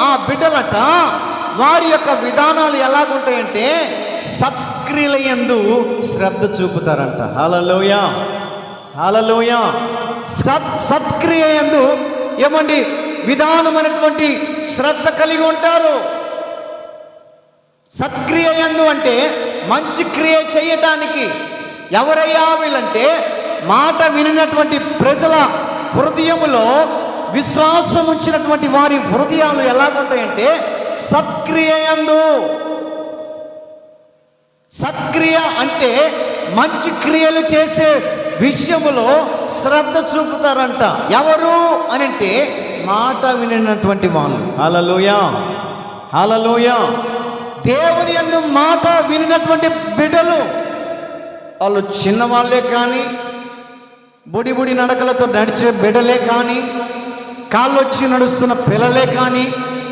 ఆ బిడ్డలట వారి యొక్క విధానాలు ఎలాగుంటాయంటే సత్క్రియల యందు శ్రద్ధ చూపుతారంట. హలలోయ హలలోయ సత్ సత్క్రియ యందు ఏమండి విధానమైనటువంటి శ్రద్ధ కలిగి ఉంటారు. సత్క్రియ యందు అంటే మంచి క్రియ చేయటానికి ఎవరయ్యా వీళ్ళంటే మాట వినినటువంటి ప్రజల హృదయములో విశ్వాసం ఉంచినటువంటి వారి హృదయాలు ఎలాగుంటాయంటే సత్క్రియ యందు. సత్క్రియ అంటే మంచి క్రియలు చేసే విషయములో శ్రద్ధ చూపుతారంట. ఎవరు అని అంటే మాట వినినటువంటి వాళ్ళు. హలలోయ హలలోయ దేవుని యందు మాట వినినటువంటి బిడ్డలు వాళ్ళు చిన్నవాళ్ళే కానీ బుడి బుడి నడకలతో నడిచే బిడ్డలే కానీ కాళ్ళు వచ్చి నడుస్తున్న పిల్లలే కానీ